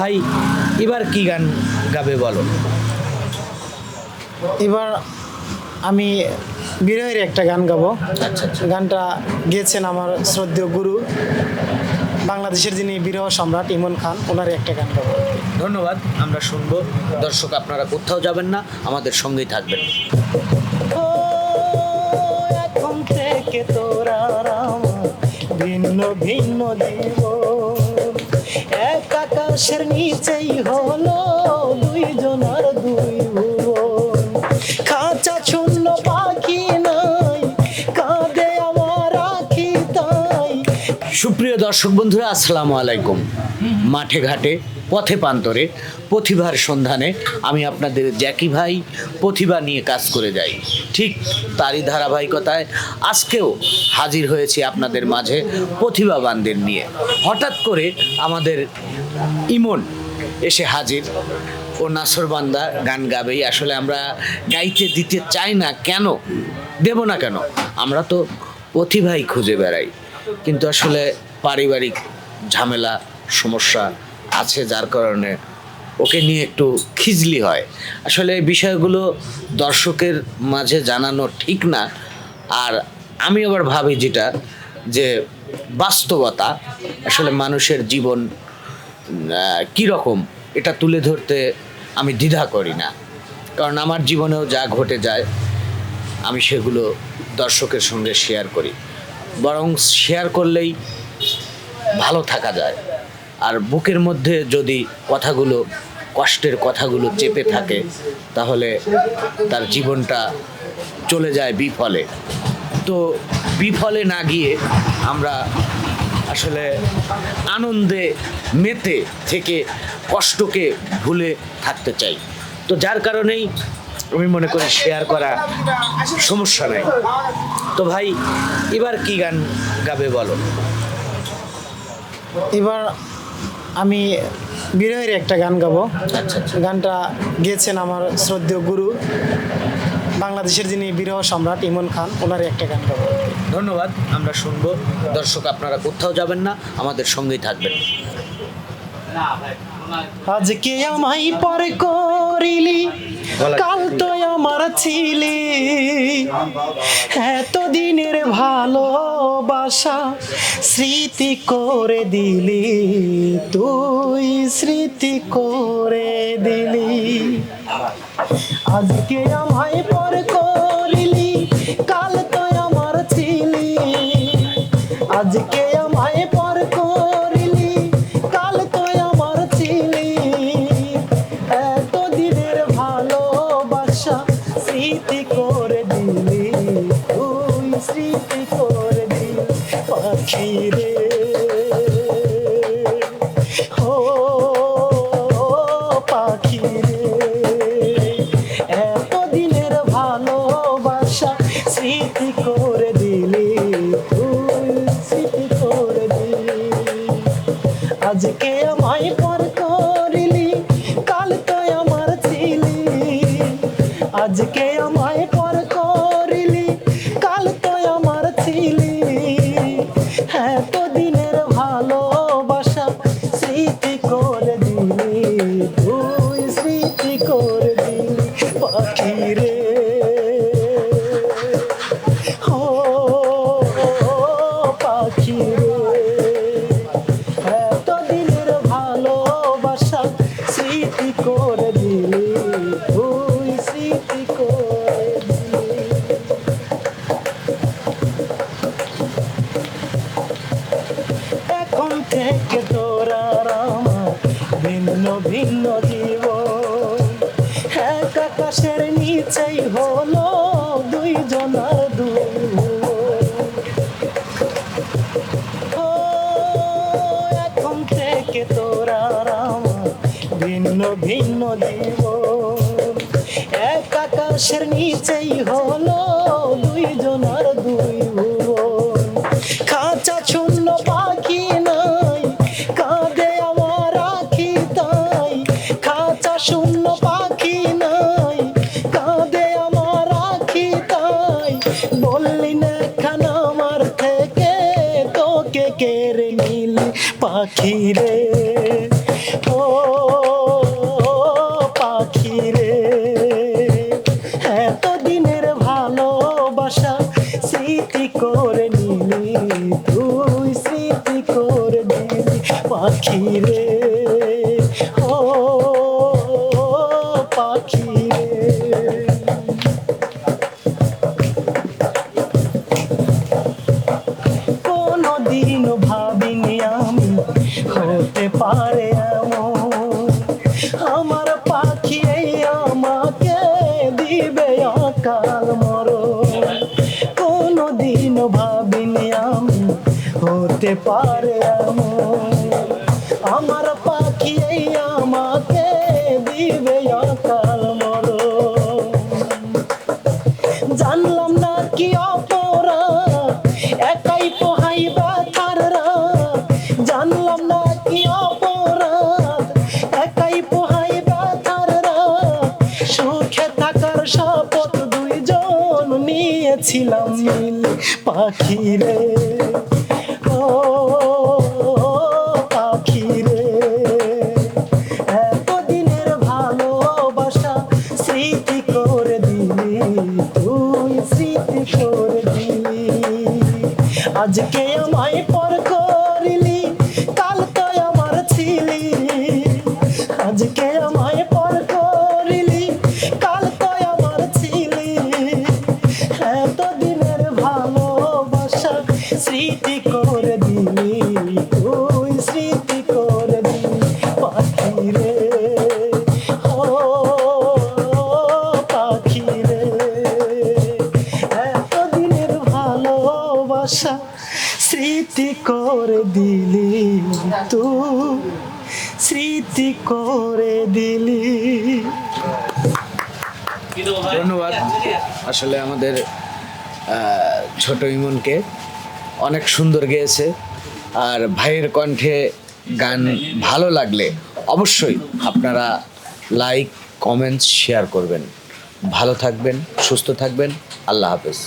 ভাই এবার কি গান গাবে বলো? এবার আমি বিরহের একটা গান গাবো। আচ্ছা আচ্ছা। গানটা গেয়েছেন আমার শ্রদ্ধেয় গুরু বাংলাদেশের যিনি বিরহ সম্রাট ইমন খান ওনার একটা গান গাবো। ধন্যবাদ আমরা শুনব। দর্শক আপনারা কোথাও যাবেন না আমাদের সঙ্গেই থাকবেন। এখন থেকে তোরা ভিন্ন ভিন্ন জীবন। আকাশের নিচেই হলো দুইজনার দুই ভুবন। খাঁচা শূন্য পাখি নাই কাঁদে আমার আখি তাই। সুপ্রিয় দর্শক বন্ধুরা, আসসালামু আলাইকুম। মাঠে ঘাটে পথে প্রান্তরে, প্রতিভার সন্ধানে আমি আপনাদের জ্যাকি ভাই প্রতিভা নিয়ে কাজ করে যাই। ঠিক তারই ধারাবাহিকতায় আজকেও হাজির হয়েছি আপনাদের মাঝে প্রতিভাবানদের নিয়ে। হঠাৎ করে আমাদের ইমন এসে হাজির। ও নাসরবান্দা গান গাবেই। আসলে আমরা গাইতে দিতে চাই না কেন? দেব না কেন? আমরা তো প্রতিভাই খুঁজে বেড়াই। কিন্তু আসলে পারিবারিক ঝামেলা, সমস্যা আছে যার কারণে ওকে নিয়ে একটু খিজলি হয়। আসলে এই বিষয়গুলো দর্শকের মাঝে জানানো ঠিক না। আর আমি আবার ভাবি যেটা, যে বাস্তবতা, আসলে মানুষের জীবন কী রকম, এটা তুলে ধরতে আমি দ্বিধা করি না। কারণ আমার জীবনেও যা ঘটে যায়, আমি সেগুলো দর্শকের সঙ্গে শেয়ার করি। বরং শেয়ার করলেই ভালো থাকা যায়। আর বুকের মধ্যে যদি কথাগুলো, কষ্টের কথাগুলো চেপে থাকে, তাহলে তার জীবনটা চলে যায় বিফলে। তো বিফলে না গিয়ে আমরা আসলে আনন্দে মেতে থেকে কষ্টকে ভুলে থাকতে চাই। তো যার কারণেই আমি মনে করি শেয়ার করা সমস্যা নাই। তো ভাই, এবার কি গান গাবে বলো? এবার আমি বিরহের একটা গান গাবো। আচ্ছা আচ্ছা। গানটা গেয়েছেন আমার শ্রদ্ধেয় গুরু বাংলাদেশের যিনি বিরহ সম্রাট ইমন খান ওনার একটা গান গাবো। ধন্যবাদ আমরা শুনব। দর্শক আপনারা কোথাও যাবেন না আমাদের সঙ্গেই থাকবেন। আজকে আমায় পর করিলি কাল তো ছিলি। এতদিনের ভালোবাসা স্মৃতি করে দিলি তুই স্মৃতি করে দিলি। আজকে আমায় পর আজকে আমায় পর করিলি? কাল তো আমার ছিলি। আজকে আমায় পর করিলি? কাল তো আমার ছিলি। এত দিনের ভালোবাসা স্মৃতি করে দিলি। তুই স্মৃতি করে দিলি পাখি রে ও পাখি ভিন্ন জীবন। এক আকাশের নিচেই হলো দুই। এখন ভিন্ন ভিন্ন এক আকাশের নিচেই হলো দুই ভুবন বললি না খান আমার থেকে? তোকে কেড়ে নীল পাখি রে? ও পাখি রে। এত দিনের ভালোবাসা স্মৃতি করে নিলি তুই, স্মৃতি করে নিলি পাখি রে। ও পাখি রে। পারে আমার পাখি আমাকে দিবে অকাল মরণ জানলাম না কি অপরাধ, একাই পোহাই ব্যথার। জানলাম না কি অপরাধ, একাই পোহাই ব্যথার। সুখে থাকার শপথ দুইজন নিয়েছিলাম মিল পাখি রে স্মৃতি করে দিলি তুই স্মৃতি করে দিলি। ধন্যবাদ। আসলে আমাদের ছোট ইমনকে অনেক সুন্দর গেয়েছে। আর ভাইয়ের কণ্ঠে গান ভালো লাগলে অবশ্যই আপনারা লাইক কমেন্টস শেয়ার করবেন। ভালো থাকবেন, সুস্থ থাকবেন। আল্লাহ হাফেজ।